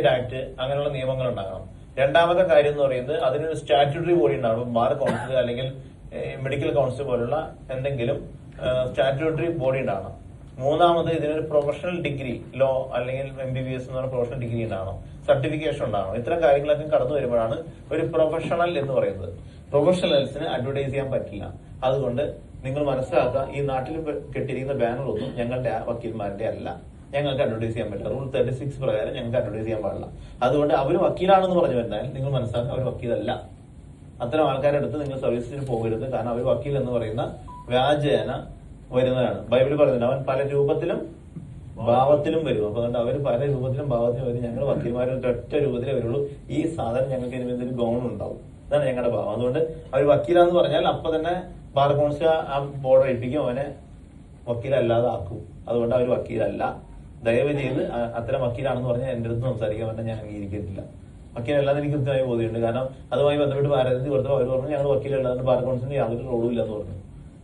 Act അങ്ങനെയുള്ള നിയമങ്ങൾ ഉണ്ടാകണം. രണ്ടാമത്തെ കാര്യം എന്ന് പറയുന്നത് അതിനൊരു സ്റ്റാറ്റ്യൂട്ടറി ബോഡി ഉണ്ടാവണം ബാർ കൗൺസിൽ അല്ലെങ്കിൽ മെഡിക്കൽ കൗൺസിൽ പോലുള്ള എന്തെങ്കിലും സ്റ്റാറ്റ്യൂട്ടറി ബോഡി ഉണ്ടാകണം. മൂന്നാമത് ഇതിനൊരു പ്രൊഫഷണൽ ഡിഗ്രി ലോ അല്ലെങ്കിൽ എം ബി ബി എസ് എന്ന് പറഞ്ഞ പ്രൊഫഷണൽ ഡിഗ്രി ഉണ്ടാകണം. സർട്ടിഫിക്കേഷൻ ഉണ്ടാകണം. ഇത്തരം കാര്യങ്ങളൊക്കെ കടന്നു വരുമ്പോഴാണ് ഒരു പ്രൊഫഷണൽ എന്ന് പറയുന്നത്. പ്രൊഫഷണൽസിന് അഡ്വർടൈസ് ചെയ്യാൻ പറ്റില്ല. അതുകൊണ്ട് നിങ്ങൾ മനസ്സിലാക്കുക ഈ നാട്ടിൽ കെട്ടിയിരിക്കുന്ന ബാനറൊന്നും ഞങ്ങളുടെ വക്കീൽമാരുടെ അല്ല. ഞങ്ങൾക്ക് അഡ്വർടൈസ് ചെയ്യാൻ പറ്റില്ല. റൂൾ തേർട്ടി സിക്സ് പ്രകാരം ഞങ്ങൾക്ക് അഡ്വർടൈസ് ചെയ്യാൻ പാടില്ല. അതുകൊണ്ട് അവർ വക്കീലാണെന്ന് പറഞ്ഞു വരുന്നാൽ നിങ്ങൾ മനസ്സിലാക്കുക അവർ വക്കീലല്ല. അത്തരം ആൾക്കാരുടെ അടുത്ത് നിങ്ങൾ സർവീസിന് പോകരുത്. കാരണം അവർ വക്കീൽ എന്ന് പറയുന്ന വ്യാജേന വരുന്നതാണ്. ബൈബിൾ പറയുന്നുണ്ട് അവൻ പല രൂപത്തിലും ഭാവത്തിലും വരും. അപ്പൊ അതുകൊണ്ട് അവർ പല രൂപത്തിലും ഭാവത്തിലും വരും. ഞങ്ങൾ വക്കീൽമാരുടെ ഒറ്റ രൂപത്തിലേ വരുള്ളൂ. ഈ സാധനം ഞങ്ങൾക്ക് ഇനി എന്തെങ്കിലും ഗൗൺ ഉണ്ടാവും. ഇതാണ് ഞങ്ങളുടെ ഭാവം. അതുകൊണ്ട് അവർ വക്കീലാന്ന് പറഞ്ഞാൽ അപ്പൊ തന്നെ ബാർ കൗൺസിൽ ആ ബോർഡ് ഏൽപ്പിക്കും. അവനെ വക്കീലല്ലാതെ ആക്കും അതുകൊണ്ട് അവർ വക്കീലല്ല. ദയവ് ചെയ്ത് അത്തരം വക്കീലാണെന്ന് പറഞ്ഞാൽ എന്റെ അടുത്ത് സംസാരിക്കാൻ പറ്റാൻ ഞാൻ അംഗീകരിക്കത്തില്ല. വക്കീലല്ലാതെ എനിക്ക് കൃത്യമായി ബോധ്യമുണ്ട്. കാരണം അതുമായി ബന്ധപ്പെട്ട് ഭാരതത്തിൽ കൊടുത്തപ്പോൾ അവർ പറഞ്ഞു ഞങ്ങൾ വക്കീലല്ലാതെ ബാർ കൗൺസിലിന് യാതൊരു റോളും ഇല്ലെന്ന് പറഞ്ഞു.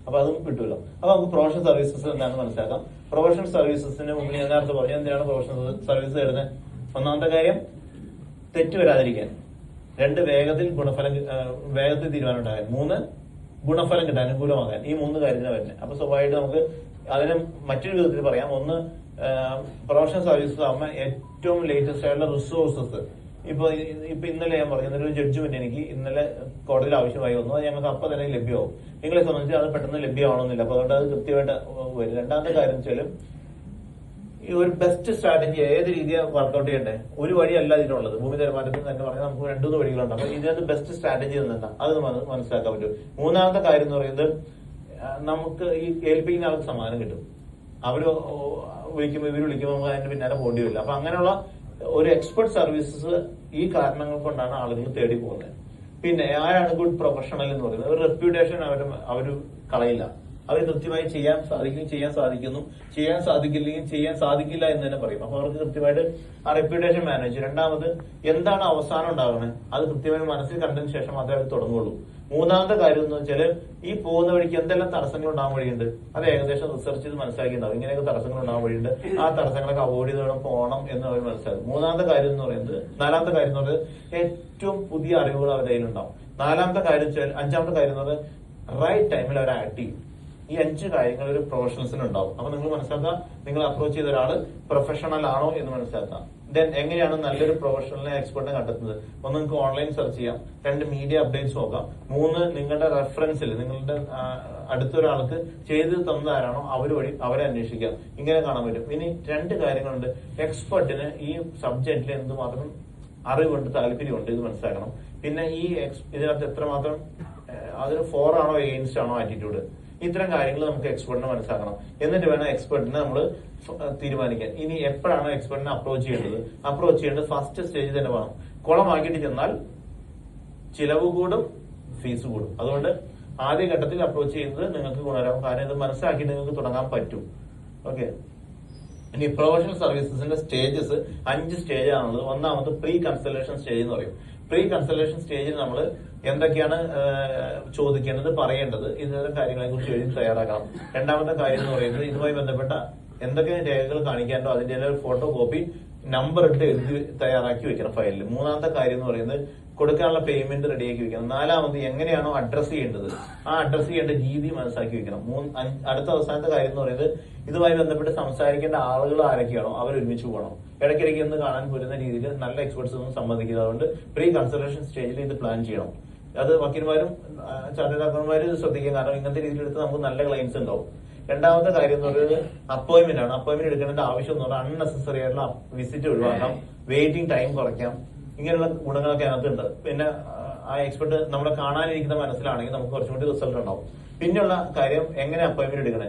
അപ്പൊ അതും കിട്ടുമല്ലോ അപ്പൊ നമുക്ക് പ്രൊഫഷണൽ സർവീസസ് എന്താണെന്ന് മനസ്സിലാക്കാം. പ്രൊഫഷണൽ സർവീസസിന് മുമ്പിൽ ഞാൻ നേരത്തെ പറഞ്ഞു എന്തിനാണ് പ്രൊഫഷണൽ സർവീസ് തരുന്നത് ഒന്നാമത്തെ കാര്യം തെറ്റ് വരാതിരിക്കാൻ. രണ്ട് വേഗത്തിൽ ഗുണഫലം വേഗത്തിൽ തീരുമാനം ഉണ്ടാകാൻ. മൂന്ന് ഗുണഫലം കിട്ടാൻ അനുകൂലമാകാൻ. ഈ മൂന്ന് കാര്യത്തിന് വരുന്നത് അപ്പൊ സ്വാഭാവികമായിട്ട് നമുക്ക് അതിന് മറ്റൊരു വിധത്തിൽ പറയാം. ഒന്ന് പ്രൊഫഷണൽ സർവീസസ് ആകുമ്പോൾ ഏറ്റവും ലേറ്റസ്റ്റ് ആയിട്ടുള്ള റിസോഴ്സസ് ഇപ്പൊ ഇപ്പൊ ഇന്നലെ ഞാൻ പറഞ്ഞു ഇന്നലെ ഒരു ജഡ്ജ്മെന്റ് എനിക്ക് ഇന്നലെ കോടതിയിൽ ആവശ്യമായി വന്നു. അത് ഞങ്ങൾക്ക് അപ്പൊ തന്നെ ലഭ്യമാവും. നിങ്ങളെ സംബന്ധിച്ച് അത് പെട്ടെന്ന് ലഭ്യമാവണമെന്നില്ല. അപ്പൊ അതുകൊണ്ട് അത് കൃത്യമായിട്ട് വരും. രണ്ടാമത്തെ കാര്യം വെച്ചാലും ഈ ഒരു ബെസ്റ്റ് സ്ട്രാറ്റജി ഏത് രീതിയാണ് വർക്ക്ഔട്ട് ചെയ്യണ്ടേ? ഒരു വഴിയല്ല ഇതിനുള്ളത്. ഭൂമി തീരുമാനത്തിൽ തന്നെ പറഞ്ഞാൽ നമുക്ക് രണ്ടു മൂന്ന് വഴികളുണ്ട്. അപ്പൊ ഇതിനകത്ത് ബെസ്റ്റ് സ്ട്രാറ്റജി എന്താ അത് മന- മനസ്സിലാക്കാൻ പറ്റും മൂന്നാമത്തെ കാര്യം എന്ന് പറയുന്നത് നമുക്ക് ഈ ഏൽപ്പിക്കുന്ന ആൾക്ക് സമ്മാനം കിട്ടും. അവർ വിളിക്കുമ്പോൾ ഇവർ വിളിക്കുമ്പോൾ അതിന്റെ പിന്നാലെ പോകേണ്ടി വരില്ല. അപ്പൊ അങ്ങനെയുള്ള ഒരു എക്സ്പെർട്ട് സർവീസസ് ഈ കാരണങ്ങൾ കൊണ്ടാണ് ആളുകൾ തേടി പോകുന്നത്. പിന്നെ ആരാണ് ഗുഡ് പ്രൊഫഷണൽ എന്ന് പറയുന്നത്? റെപ്യൂട്ടേഷൻ അവർ അവർ കളയില്ല. അവർ കൃത്യമായി ചെയ്യാൻ സാധിക്കും ചെയ്യാൻ സാധിക്കുന്നു. ചെയ്യാൻ സാധിക്കില്ലെങ്കിൽ ചെയ്യാൻ സാധിക്കില്ല എന്ന് തന്നെ പറയും. അപ്പൊ അവർക്ക് കൃത്യമായിട്ട് ആ റെപ്യൂട്ടേഷൻ മാനേജ് രണ്ടാമത് എന്താണ് അവസാനം ഉണ്ടാകുന്നത്? അത് കൃത്യമായി മനസ്സിൽ കണ്ടതിന് ശേഷം മാത്രമേ അവർ തുടങ്ങുള്ളൂ മൂന്നാമത്തെ കാര്യം എന്ന് വെച്ചാൽ ഈ പോകുന്ന വഴിക്ക് എന്തെല്ലാം തടസ്സങ്ങൾ ഉണ്ടാകാൻ വഴിയുണ്ട്? അത് ഏകദേശം റിസർച്ച് ചെയ്ത് മനസ്സിലാക്കിയിട്ടുണ്ടാവും. ഇങ്ങനെയൊക്കെ തടസ്സങ്ങൾ ഉണ്ടാകാൻ വഴിയുണ്ട്. ആ തടസ്സങ്ങളൊക്കെ അവോയ്ഡ് ചെയ്ത് പോകണം എന്ന് അവർ മനസ്സിലാക്കും. മൂന്നാമത്തെ കാര്യം എന്ന് പറയുന്നത് നാലാമത്തെ കാര്യം എന്ന് പറയുന്നത് ഏറ്റവും പുതിയ അറിവുകൾ അവരുടെ കയ്യിലുണ്ടാവും. നാലാമത്തെ കാര്യം വെച്ചാൽ അഞ്ചാമത്തെ കാര്യം എന്ന് പറയുന്നത് റൈറ്റ് ടൈമിൽ അവർ ആക്ട് ചെയ്യും. ഈ അഞ്ച് കാര്യങ്ങൾ ഒരു പ്രൊഫഷണൽസിന് ഉണ്ടാവും. അപ്പൊ നിങ്ങൾ മനസ്സിലാക്കുക നിങ്ങൾ അപ്രോച്ച് ചെയ്ത ഒരാൾ പ്രൊഫഷണൽ ആണോ എന്ന് മനസ്സിലാക്കുക. ദെൻ എങ്ങനെയാണ് നല്ലൊരു പ്രൊഫഷണലിനെ എക്സ്പെർട്ടിനെ കണ്ടെത്തുന്നത്? ഒന്ന് നിങ്ങൾക്ക് ഓൺലൈൻ സെർച്ച് ചെയ്യാം. രണ്ട് മീഡിയ അപ്ഡേറ്റ്സ് നോക്കാം. മൂന്ന് നിങ്ങളുടെ റെഫറൻസിൽ നിങ്ങളുടെ അടുത്തൊരാൾക്ക് ചെയ്ത് തന്നതാരാണോ അവർ വഴി അവരെ അന്വേഷിക്കാം. ഇങ്ങനെ കാണാൻ പറ്റും. ഇനി രണ്ട് കാര്യങ്ങളുണ്ട്. എക്സ്പെർട്ടിന് ഈ സബ്ജക്റ്റിൽ എന്തുമാത്രം അറിവുണ്ട് താല്പര്യമുണ്ട് ഇത് മനസ്സിലാക്കണം. പിന്നെ ഈ ഇതിനകത്ത് എത്രമാത്രം അതിന് ഫോർ ആണോ എഗെയിൻസ്റ്റ് ആണോ ആറ്റിറ്റ്യൂഡ് ഇത്തരം കാര്യങ്ങൾ നമുക്ക് എക്സ്പെർട്ടിനെ മനസ്സിലാക്കണം. എന്നിട്ട് വേണം എക്സ്പെർട്ടിനെ നമ്മൾ തീരുമാനിക്കാൻ. ഇനി എപ്പോഴാണ് എക്സ്പെർട്ടിനെ അപ്രോച്ച് ചെയ്യേണ്ടത്? അപ്രോച്ച് ചെയ്യേണ്ടത് ഫസ്റ്റ് സ്റ്റേജിൽ തന്നെ വേണം. കുളമാക്കിയിട്ട് ചെന്നാൽ ചിലവ് കൂടും ഫീസ് കൂടും. അതുകൊണ്ട് ആദ്യ ഘട്ടത്തിൽ അപ്രോച്ച് ചെയ്യുന്നത് നിങ്ങൾക്ക് ഗുണകരമാകും. കാരണം ഇത് മനസ്സിലാക്കി നിങ്ങൾക്ക് തുടങ്ങാൻ പറ്റും. ഓക്കെ ഇനി പ്രൊഫഷണൽ സർവീസസിന്റെ സ്റ്റേജസ് അഞ്ച് സ്റ്റേജ് ആണുള്ളത്. ഒന്നാമത് പ്രീ കൺസൾട്ടേഷൻ സ്റ്റേജ് എന്ന് പറയും. പ്രീ കൺസൾട്ടേഷൻ സ്റ്റേജിൽ നമ്മൾ എന്തൊക്കെയാണ് ചോദിക്കേണ്ടത് പറയേണ്ടത് ഇത്തരം കാര്യങ്ങളെ കുറിച്ച് എഴുതി തയ്യാറാക്കണം. രണ്ടാമത്തെ കാര്യം എന്ന് പറയുന്നത് ഇതുമായി ബന്ധപ്പെട്ട എന്തൊക്കെ രേഖകൾ കാണിക്കാനോ അതിന്റെ ഫോട്ടോ കോപ്പി നമ്പർ ഇട്ട് എഴുതി തയ്യാറാക്കി വെക്കണം ഫയലിൽ മൂന്നാമത്തെ കാര്യം എന്ന് പറയുന്നത് കൊടുക്കാനുള്ള പേയ്മെന്റ് റെഡിയാക്കി വെക്കണം. നാലാമത് എങ്ങനെയാണോ അഡ്രസ് ചെയ്യേണ്ടത്? ആ അഡ്രസ് ചെയ്യേണ്ട രീതി മനസ്സിലാക്കി വെക്കണം. മൂന്ന് അടുത്ത അവസാനത്തെ കാര്യം എന്ന് പറയുന്നത് ഇതുമായി ബന്ധപ്പെട്ട് സംസാരിക്കേണ്ട ആളുകൾ ആരൊക്കെയാണോ അവർ ഒരുമിച്ച് പോകണം. ഇടയ്ക്കിടയ്ക്ക് ഒന്ന് കാണാൻ പോരുന്ന രീതിയിൽ നല്ല എക്സ്പെർട്സ് ഒന്നും സമ്മതിക്കുക അതുകൊണ്ട് പ്രീ കൺസൾട്ടേഷൻ സ്റ്റേജിൽ ഇത് പ്ലാൻ ചെയ്യണം. അത് വക്കീൽമാരും ചാർട്ടേഡ് അക്കൗണ്ടന്മാരും ശ്രദ്ധിക്കും. കാരണം ഇങ്ങനത്തെ രീതിയിൽ എടുത്ത് നമുക്ക് നല്ല ക്ലയൻസ് ഉണ്ടാവും. രണ്ടാമത്തെ കാര്യം എന്ന് പറയുന്നത് അപ്പോയിന്റ്മെന്റ് ആണ്. അപ്പോയിന്റ്മെന്റ് എടുക്കേണ്ട ആവശ്യം എന്ന് പറഞ്ഞാൽ അൺനെസസറി ആയിട്ടുള്ള വിസിറ്റ് ഒഴിവാക്കാം. വെയിറ്റിംഗ് ടൈം കുറയ്ക്കാം. ഇങ്ങനെയുള്ള ഗുണങ്ങളൊക്കെ അതിനകത്തുണ്ട്. പിന്നെ ആ എക്സ്പെർട്ട് നമ്മളെ കാണാനിരിക്കുന്ന മനസ്സിലാണെങ്കിൽ നമുക്ക് കുറച്ചും കൂടി റിസൾട്ട് ഉണ്ടാവും. പിന്നെയുള്ള കാര്യം എങ്ങനെ അപ്പോയിന്റ്മെന്റ് എടുക്കണേ?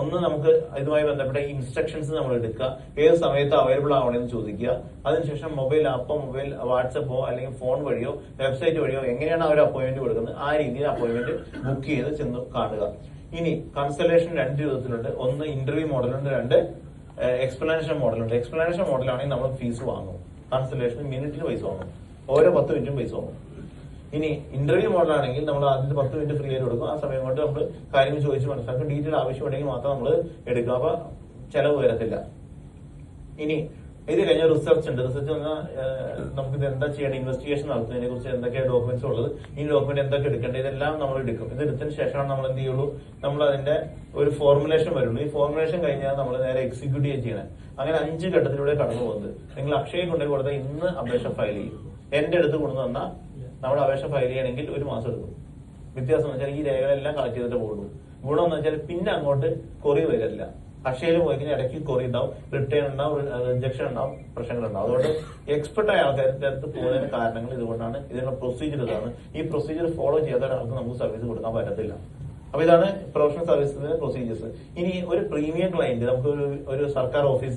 ഒന്ന് നമുക്ക് ഇതുമായി ബന്ധപ്പെട്ട ഇൻസ്ട്രക്ഷൻസ് നമ്മൾ എടുക്കുക. ഏത് സമയത്ത് അവൈലബിൾ ആവണമെന്ന് ചോദിക്കുക. അതിനുശേഷം മൊബൈൽ ആപ്പോ മൊബൈൽ വാട്സപ്പോ അല്ലെങ്കിൽ ഫോൺ വഴിയോ വെബ്സൈറ്റ് വഴിയോ എങ്ങനെയാണ് അവർ അപ്പോയിന്റ്മെന്റ് കൊടുക്കുന്നത് ആ രീതിയിൽ അപ്പോയിന്റ്മെന്റ് ബുക്ക് ചെയ്ത് ചെന്ന് കാണുക. ഇനി കൺസൾട്ടേഷൻ രണ്ട് വിധത്തിലുണ്ട് ഒന്ന് ഇന്റർവ്യൂ മോഡലുണ്ട് രണ്ട് എക്സ്പ്ലനേഷൻ മോഡലുണ്ട് എക്സ്പ്ലനേഷൻ മോഡലാണെങ്കിൽ നമ്മൾ ഫീസ് വാങ്ങും. കൺസൾട്ടേഷൻ മിനിറ്റിന് പൈസ വാങ്ങും. ഓരോ പത്ത് മിനിറ്റും പൈസ വാങ്ങും. ഇനി ഇന്റർവ്യൂ മോഡൽ ആണെങ്കിൽ നമ്മൾ ആദ്യത്തെ പത്ത് മിനിറ്റ് ഫ്രീ ആയിട്ട് കൊടുക്കും ആ സമയം കൊണ്ട് നമ്മൾ കാര്യങ്ങൾ ചോദിച്ച് മനസ്സിലാക്കും. ഡീറ്റെയിൽ ആവശ്യമുണ്ടെങ്കിൽ മാത്രം നമ്മൾ എടുക്കുക അപ്പൊ ചെലവ് വരത്തില്ല. ഇനി ഇത് കഴിഞ്ഞ റിസർച്ച് ഉണ്ട്. റിസർച്ച് പറഞ്ഞാൽ നമുക്ക് ഇത് എന്താ ചെയ്യേണ്ടത്? ഇൻവെസ്റ്റിഗേഷൻ നടത്തുന്നതിനെ കുറിച്ച് എന്തൊക്കെയാണ് ഡോക്യുമെന്റ്സ് ഉള്ളത്? ഈ ഡോക്യുമെന്റ് എന്തൊക്കെ എടുക്കേണ്ടത്? ഇതെല്ലാം നമ്മൾ എടുക്കും. ഇത് എടുത്തതിന് ശേഷമാണ് നമ്മൾ എന്ത് ചെയ്യുള്ളൂ? നമ്മൾ അതിന്റെ ഒരു ഫോർമുലേഷൻ വരുള്ളൂ. ഈ ഫോർമുലേഷൻ കഴിഞ്ഞാൽ നമ്മൾ നേരെ എക്സിക്യൂട്ട് ചെയ്യണം. അങ്ങനെ അഞ്ച് ഘട്ടത്തിലൂടെ കടന്നു പോകുന്നത് നിങ്ങൾ അക്ഷയ കൊണ്ടുപോയി കൊടുത്താൽ ഇന്ന് അപേക്ഷ ഫയൽ ചെയ്യും. എന്റെ അടുത്ത് കൊണ്ടു തന്നാൽ നമ്മൾ അപേക്ഷ ഫയൽ ചെയ്യണമെങ്കിൽ ഒരു മാസം എടുക്കും. വ്യത്യാസം എന്ന് വെച്ചാൽ ഈ രേഖകളെല്ലാം കളക്ട് ചെയ്തിട്ട് പോകുള്ളൂ ഗുണം എന്ന് വെച്ചാൽ പിന്നെ അങ്ങോട്ട് കൊറി വരില്ല. അക്ഷയയിൽ പോയി കഴിഞ്ഞാൽ ഇടയ്ക്ക് കൊറി ഉണ്ടാവും റിട്ടേൺ ഉണ്ടാവും റിജക്ഷൻ ഉണ്ടാവും പ്രശ്നങ്ങൾ ഉണ്ടാവും. അതുകൊണ്ട് എക്സ്പെർട്ട് ആയ ആൾക്കാരുടെ അടുത്ത് പോകുന്നതിന് കാരണങ്ങൾ ഇതുകൊണ്ടാണ് ഇതിനുള്ള പ്രൊസീജിയർ ഇതാണ്. ഈ പ്രൊസീജിയർ ഫോളോ ചെയ്യാത്ത ഒരാൾക്ക് നമുക്ക് സർവീസ് കൊടുക്കാൻ പറ്റത്തില്ല. അപ്പൊ ഇതാണ് പ്രൊഫഷണൽ സർവീസിന്റെ പ്രൊസീജിയേഴ്സ് ഇനി ഒരു പ്രീമിയം ക്ലയന്റ് നമുക്ക് ഒരു സർക്കാർ ഓഫീസ്